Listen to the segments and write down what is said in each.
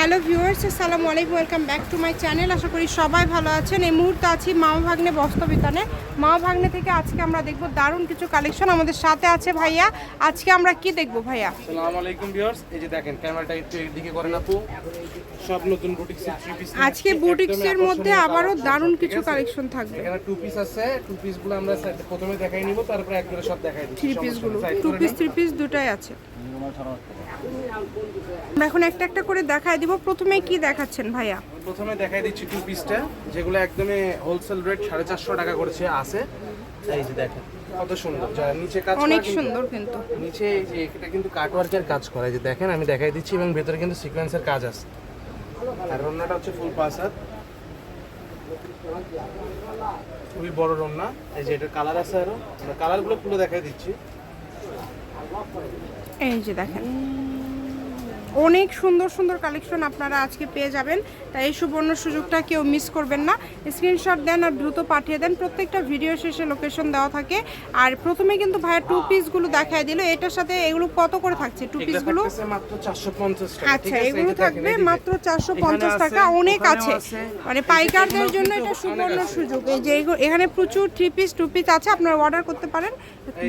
Hello viewers আসসালামু আলাইকুম welcome back to my channel. আশা করি সবাই ভালো আছেন। এই মুহূর্তে আছি মামা ভাগ্নে বস্ত্রবিতানে মামা ভাগ্নে থেকে আজকে আমরা দেখব দারুণ কিছু কালেকশন আমাদের সাথে আছে ভাইয়া। আজকে আমরা কি দেখব ভাইয়া? আসসালামু আলাইকুম ভিউয়ার্স এই যে দেখেন ক্যামেরাটা একটু এদিকে করেন আপু। সব নতুন পিস আজকে বুটিক্সের মধ্যে আবারও দারুণ কিছু কালেকশন থাকবে। এখানে টু পিস আছে টু পিসগুলো আমরা প্রথমে দেখাই নিব তারপরে একবারে সব দেখাই দিচ্ছি। থ্রি সমস্যা পিসগুলো টু পিস থ্রি পিস দুটাই আছে। এখন একটা একটা করে দেখায় দিব। প্রথমে কি দেখাচ্ছেন ভাইয়া? প্রথমে দেখাই দিচ্ছি টু পিসটা যেগুলো একদমই হোলসেল রেট সাড়ে চারশো টাকা করেছে আছে। এই যে দেখেন কত সুন্দর। যারা নিচে কাজ অনেক সুন্দর কিন্তু। নিচে এই যে এটা কিন্তু কাটওয়ার্কের কাজ করা। এই যে দেখেন আমি দেখাই দিচ্ছি এবং ভেতরে কিন্তু সিকোয়েন্সের কাজ আছে। আর রন্নাটা হচ্ছে ফুল পাস হাত খুবই বড় রন্না। এই যে এটার কালার আছে আরও। কালারগুলো পুরো দেখাই দিচ্ছি। এই যে দেখেন। অনেক সুন্দর সুন্দর কালেকশন আপনারা আজকে পেয়ে যাবেন। তাই এই সুবর্ণ সুযোগটা কেউ মিস করবেন না। স্ক্রিনশট দেন আর দ্রুত পাঠিয়ে দেন। প্রত্যেকটা ভিডিও শেষে লোকেশন দেওয়া থাকে। আর প্রথমে কিন্তু ভাইয়া টু পিসগুলো দেখায় দিল। এটার সাথে এগুলো কত করে থাকছে? টু পিসগুলো থাকতেছে মাত্র 450 টাকা আচ্ছা এগুলো থাকবে মাত্র চারশো পঞ্চাশ টাকা। অনেক আছে। মানে পাইকারদের জন্য এটা সুবর্ণ সুযোগ। এই যে এখানে প্রচুর থ্রি পিস টু পিস আছে। আপনারা অর্ডার করতে পারেন।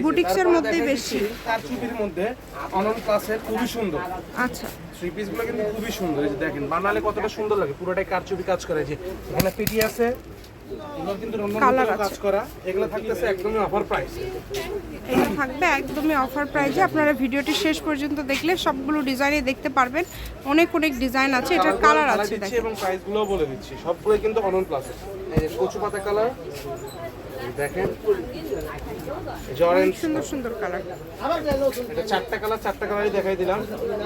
বুটিক্সের মধ্যেই বেশি। তার মধ্যে অনন ক্লাসের খুবই সুন্দর। আচ্ছা। থ্রি পিসগুলো কিন্তু খুবই সুন্দর এই যে দেখেন বানালে কতটা সুন্দর লাগে পুরোটাই কারচুপি কাজ করে যে এখানে পেটি আছে এগুলো কিন্তু রন্ধন। কাজ করা এগুলো থাকতেছে একদমই অফার প্রাইস এটা থাকবে একদমই অফার প্রাইজে আপনারা ভিডিওটি শেষ পর্যন্ত দেখলে সবগুলো ডিজাইনে দেখতে পারবেন। অনেক অনেক ডিজাইন আছে এটার কালার আছে এবং বলে দিচ্ছি সবগুলো কিন্তু অনন প্লাস কচু পাতা কালার দেখেন অরেঞ্জ সুন্দর সুন্দর কালার এটা চারটা কালার চারটা কালারই দেখাই দিলাম।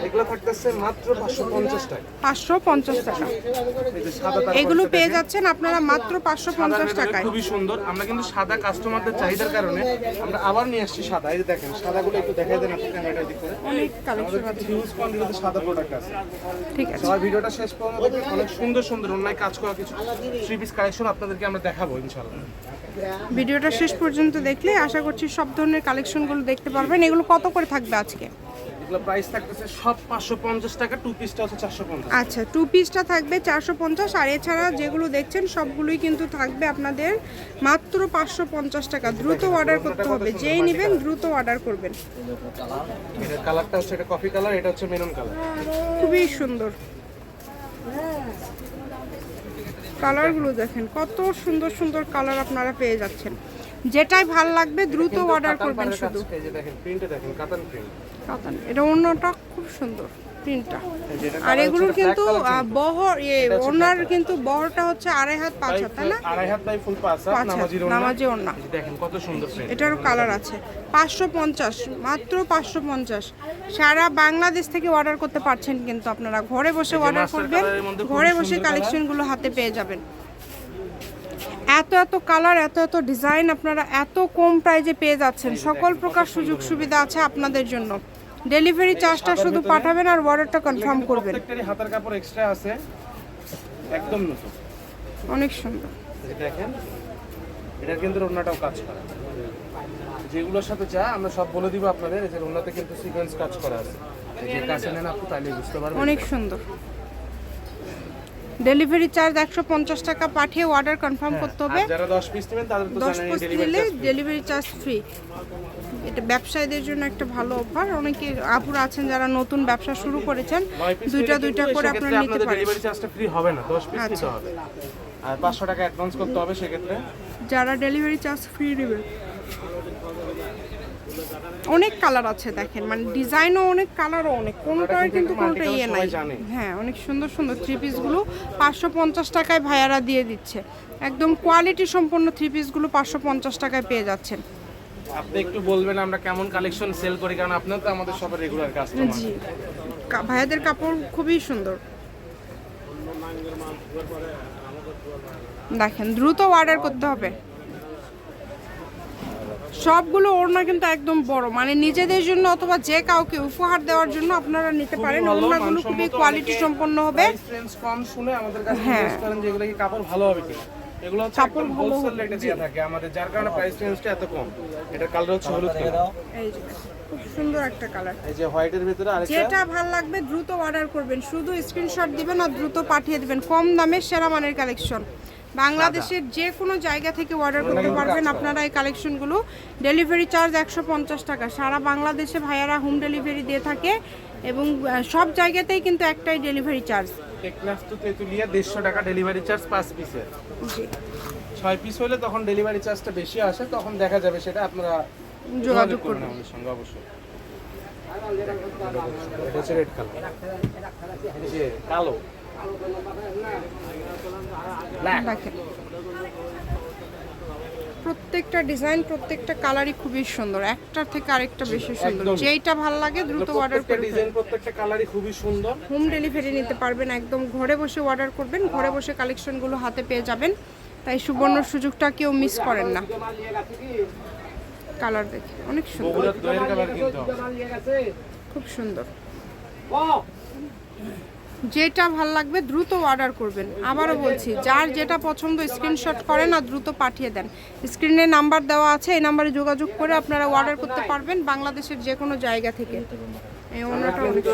এগুলো থাকতেছে মাত্র পাঁচশো পঞ্চাশ টাকা। পাঁচশো পঞ্চাশ টাকা। এগুলো পেয়ে যাচ্ছেন আপনারা মাত্র পাঁচশো সাদার পঞ্চাশ ভেতরে টাকায়। খুবই সুন্দর। আমরা কিন্তু সাদা কাস্টমারদের চাহিদার কারণে আমরা আবার নিয়ে আসছি সাদা। এই দেখেন সাদাগুলো একটু দেখাই দেন আপনি ক্যামেরাটা দিক করে অনেক কালেকশন আছে হিউজ কোয়ান্টিটিতে সাদা প্রোডাক্ট আছে। ঠিক আছে। সবাই ভিডিওটা শেষ পর্যন্ত দেখবেন অনেক সুন্দর সুন্দর অনলাইন কাজ করা কিছু থ্রি পিস কালেকশন আপনাদেরকে আমরা দেখাবো ইনশাআল্লাহ। ভিডিওটা শেষ পর্যন্ত দেখলে আশা করছি সব ধরনের কালেকশনগুলো দেখতে পারবেন। এগুলো কত করে থাকবে আজকে? এগুলো প্রাইস থাকতেছে সব পাঁচশো পঞ্চাশ টাকা টু পিসটা হচ্ছে চারশো পঞ্চাশ। আচ্ছা টু পিসটা থাকবে চারশো পঞ্চাশ আর এছাড়া যেগুলো দেখছেন সবগুলোই কিন্তু থাকবে আপনাদের মাত্র পাঁচশো পঞ্চাশ টাকা। দ্রুত অর্ডার করতে হবে। যেই নেবেন দ্রুত অর্ডার করবেন। এটার কালারটা হচ্ছে এটা কফি কালার এটা হচ্ছে মেরুন কালার খুবই সুন্দর। কালারগুলো দেখেন কত সুন্দর সুন্দর কালার আপনারা পেয়ে যাচ্ছেন। যেটাই ভালো লাগবে দ্রুত অর্ডার করবেন শুধু। কাতান এটা অন্যটা খুব সুন্দর। প্রিন্টটা আর এগুলোর কিন্তু বহর এ ওনার কিন্তু বহরটা হচ্ছে আড়াই হাত পাঁচ হাত তাই না? আড়াই হাত বাই ফুল পাঁচ হাত নামাজি ওড়না। দেখেন কত সুন্দর এটারও কালার আছে। পাঁচশো পঞ্চাশ মাত্র পাঁচশো পঞ্চাশ। সারা বাংলাদেশ থেকে অর্ডার করতে পারছেন কিন্তু আপনারা। ঘরে বসে অর্ডার করবেন ঘরে বসে কালেকশনগুলো হাতে পেয়ে যাবেন। এত এত কালার এত এত ডিজাইন আপনারা এত কম প্রাইজে পেয়ে যাচ্ছেন। সকল প্রকার সুযোগ সুবিধা আছে আপনাদের জন্য। ডেলিভারি চার্জটা শুধু পাঠাবেন আর অর্ডারটা কনফার্ম করবেন। প্রত্যেকটারই হাতার কাপড় এক্সট্রা আছে। একদম নতুন। অনেক সুন্দর। দেখেন এটা কিন্তু রান্নাটাও কাজ করে। যেগুলোর সাথে চা আমরা সব বলে দিব আপনাদের এই যে রান্নাতে কিন্তু সিকোয়েন্স কাজ করা আছে। যে কাছে নেন আপনি তাহলে বুঝতে পারবেন। অনেক সুন্দর। ডেলিভারি চার্জ একশো পঞ্চাশ টাকা পাঠিয়ে অর্ডার কনফার্ম করতে হবে। যারা 10 পিস নেবেন তাদের দশ পিস ডেলিভারি নিলে ডেলিভারি চার্জ ফ্রি এটা ব্যবসায়ীদের জন্য একটা ভালো অফার। অনেকে আপুরা আছেন যারা নতুন ব্যবসা শুরু করেছেন দুইটা দুইটা করে আপনারা নিতে পারেন। ডেলিভারি চার্জটা ফ্রি হবে না 10 পিস নিতে আচ্ছা। হবে। আর 500 টাকা অ্যাডভান্স করতে হবে সেক্ষেত্রে। যারা ডেলিভারি চার্জ ফ্রি নেবে অনেক কালার আছে দেখেন। মানে ডিজাইনও অনেক কালারও অনেক। কোনোটার কিন্তু কোনোটা ইয়ে নাই। হ্যাঁ অনেক সুন্দর সুন্দর থ্রি পিসগুলো পাঁচশো পঞ্চাশ টাকায় ভাইয়ারা দিয়ে দিচ্ছে। একদম কোয়ালিটি সম্পন্ন থ্রি পিসগুলো পাঁচশো পঞ্চাশ টাকায় পেয়ে যাচ্ছেন। আপনি একটু বলবেন আমরা কেমন কালেকশন সেল করি কারণ আপনারা তো আমাদের সবার রেগুলার কাস্টমার জি। ভাইয়াদের কাপড় খুবই সুন্দর। দেখেন দ্রুত অর্ডার করতে হবে। সবগুলো ওড়না কিন্তু একদম বড়। মানে নিজেদের জন্য অথবা যে কাউকে উপহার দেওয়ার জন্য আপনারা নিতে পারেন। ওড়নাগুলো খুবই কোয়ালিটি সম্পন্ন হবে। কম শুনে আমাদের কাছে হ্যাঁ। জিজ্ঞেস করেন যে এগুলো কি কাপড় ভালো হবে কিনা? এগুলো হচ্ছে একদম ভালো হোলসেল রেটে দেওয়া থাকে। আমাদের যার কারণে প্রাইস রেঞ্জটা এত কম। এটার কালার হচ্ছে হলুদ কালার এই যে খুব সুন্দর একটা কালার এই যে হোয়াইটের ভিতরে আরেকটা। যেটা ভালো লাগবে দ্রুত অর্ডার করবেন। শুধু স্ক্রিনশট দিবেন আর দ্রুত পাঠিয়ে দিবেন। কম দামে সেরা মানের কালেকশন বাংলাদেশের যে কোনো জায়গা থেকে অর্ডার করতে পারবেন আপনারা এই কালেকশনগুলো ডেলিভারি চার্জ একশো পঞ্চাশ টাকা। সারা বাংলাদেশে ভাইয়ারা হোম ডেলিভারি দিয়ে থাকে এবং সব জায়গাতেই কিন্তু একটাই ডেলিভারি চার্জ দেড়শো টাকা ডেলিভারি চার্জ পাঁচ পিসের ছয় পিস হলে তখন ডেলিভারি চার্জটা বেশি আসে তখন দেখা যাবে সেটা আপনারা যোগাযোগ করবেন করবেন। আমাদের সঙ্গে অবশ্যই। কালো। দেখেন। প্রত্যেকটা ডিজাইন প্রত্যেকটা কালারই খুবই সুন্দর। একটার থেকে আরেকটা বেশি সুন্দর। যেইটা ভালো লাগে দ্রুত অর্ডার করে ডিজাইন প্রত্যেকটা কালারই খুবই সুন্দর। হোম ডেলিভারি নিতে পারবেন একদম। ঘরে বসে অর্ডার করবেন। ঘরে বসে কালেকশনগুলো হাতে পেয়ে যাবেন। তাই সুবর্ণ সুযোগটা কেউ মিস করেন না। কালার দেখে। অনেক সুন্দর। খুব সুন্দর। যেটা ভালো লাগবে দ্রুত অর্ডার করবেন। আবারও বলছি যার যেটা পছন্দ স্ক্রিনশট করেন আর দ্রুত পাঠিয়ে দেন। স্ক্রিনে নাম্বার দেওয়া আছে এই নাম্বারে যোগাযোগ করে আপনারা অর্ডার করতে পারবেন বাংলাদেশের যে কোনো জায়গা থেকে। এই আমরা ওনাটা অনেক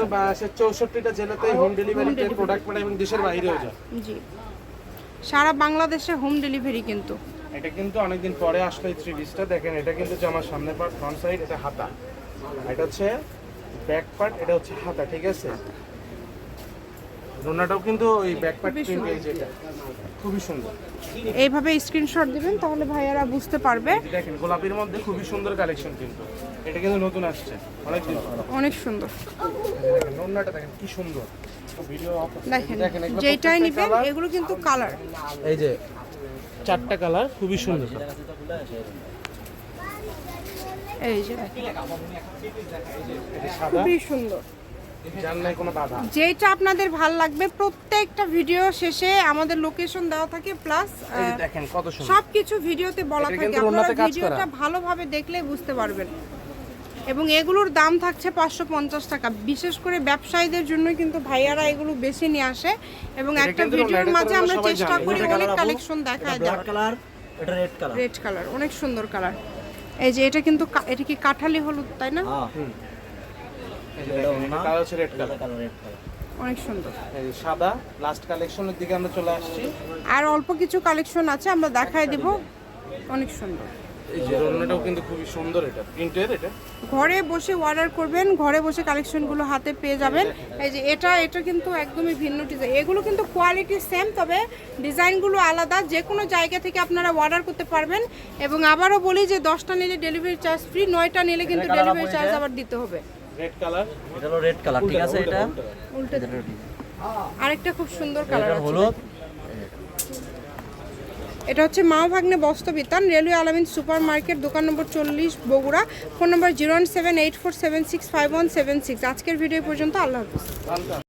চৌষট্টিটা জেলাতেই হোম ডেলিভারি প্রোডাক্ট এবং দেশের বাইরেও যায়। জি। সারা বাংলাদেশে হোম ডেলিভারি কিন্তু। এটা কিন্তু অনেকদিন পরে আসলো এই থ্রি পিসটা দেখেন এটা কিন্তু জামার সামনে পার্ট ফ্রন্ট সাইড এটা হাতা। এটা হচ্ছে ব্যাক পার্ট এটা হচ্ছে হাতা ঠিক আছে? রোনাটাও কিন্তু ওই ব্যাক পার্ট খুবই প্রিন্ট সুন্দর। এই যেটা খুবই সুন্দর। এইভাবে স্ক্রিনশট দিবেন তাহলে ভাইয়ারা বুঝতে পারবে। দেখেন গোলাপির মধ্যে খুবই সুন্দর কালেকশন কিন্তু। এটা কিন্তু নতুন আসছে। অনেক দিন অনেক সুন্দর। এই দেখেন কি সুন্দর। দেখেন যেটাই নিবেন এগুলো কিন্তু কালার এই যে চারটা কালার খুবই সুন্দর। এই যে সাদা। খুবই সুন্দর। যেটা আপনাদের ভালো লাগবে প্রত্যেকটা ভিডিও শেষে আমাদের লোকেশন দেওয়া থাকে প্লাস দেখেন কত সুন্দর। সবকিছু ভিডিওতে বলা থাকে। আপনারা ভিডিওটা ভালোভাবে দেখলে বুঝতে পারবেন। এবং এগুলোর দাম থাকছে পাঁচশো পঞ্চাশ টাকা। বিশেষ করে ব্যবসায়ীদের জন্যই কিন্তু ভাইয়ারা এগুলো বেশি নিয়ে আসে। এবং একটা ভিডিওর মাঝে আমরা চেষ্টা করি অনেক কালেকশন দেখায় কালার এটা রেড কালার রেড কালার অনেক সুন্দর কালার এই যে এটা কিন্তু এটা কি কাঠালি হলুদ তাই না হ্যাঁ এই যে এটা দেখেন, ওড়না। এটা কালার হচ্ছে রেড কালার অনেক সুন্দর। সাদা লাস্ট কালেকশনের দিকে আমরা চলে আসছি। আর অল্প কিছু কালেকশন আছে আমরা দেখায় দেব। অনেক সুন্দর। এই যে রোনাটাও কিন্তু খুবই সুন্দর এটা। প্রিন্টের এটা? ঘরে বসে অর্ডার করবেন ঘরে বসে কালেকশনগুলো হাতে পেয়ে যাবেন। এই যে এটা এটা কিন্তু একদমই ভিন্ন ডিজাইন এগুলো কিন্তু কোয়ালিটি সেম তবে ডিজাইনগুলো আলাদা। যে কোনো জায়গা থেকে আপনারা অর্ডার করতে পারবেন। এবং আবারও বলি যে দশটা নিলে ডেলিভারি চার্জ ফ্রি নয়টা নিলে কিন্তু ডেলিভারি চার্জ আবার দিতে হবে। রেড কালার এটা হলো রেড কালার ঠিক আছে এটা? উল্টে আরেকটা খুব সুন্দর কালার এটা আছে হলুদ। এটা হচ্ছে মা ভাগ্নে বস্ত্রবিতান রেলওয়ে আলামিন সুপার মার্কেট দোকান নম্বর চল্লিশ Bogura phone number zero one seven eight four seven six five one seven six. আজকের ভিডিও পর্যন্ত আল্লাহ হাফিজ।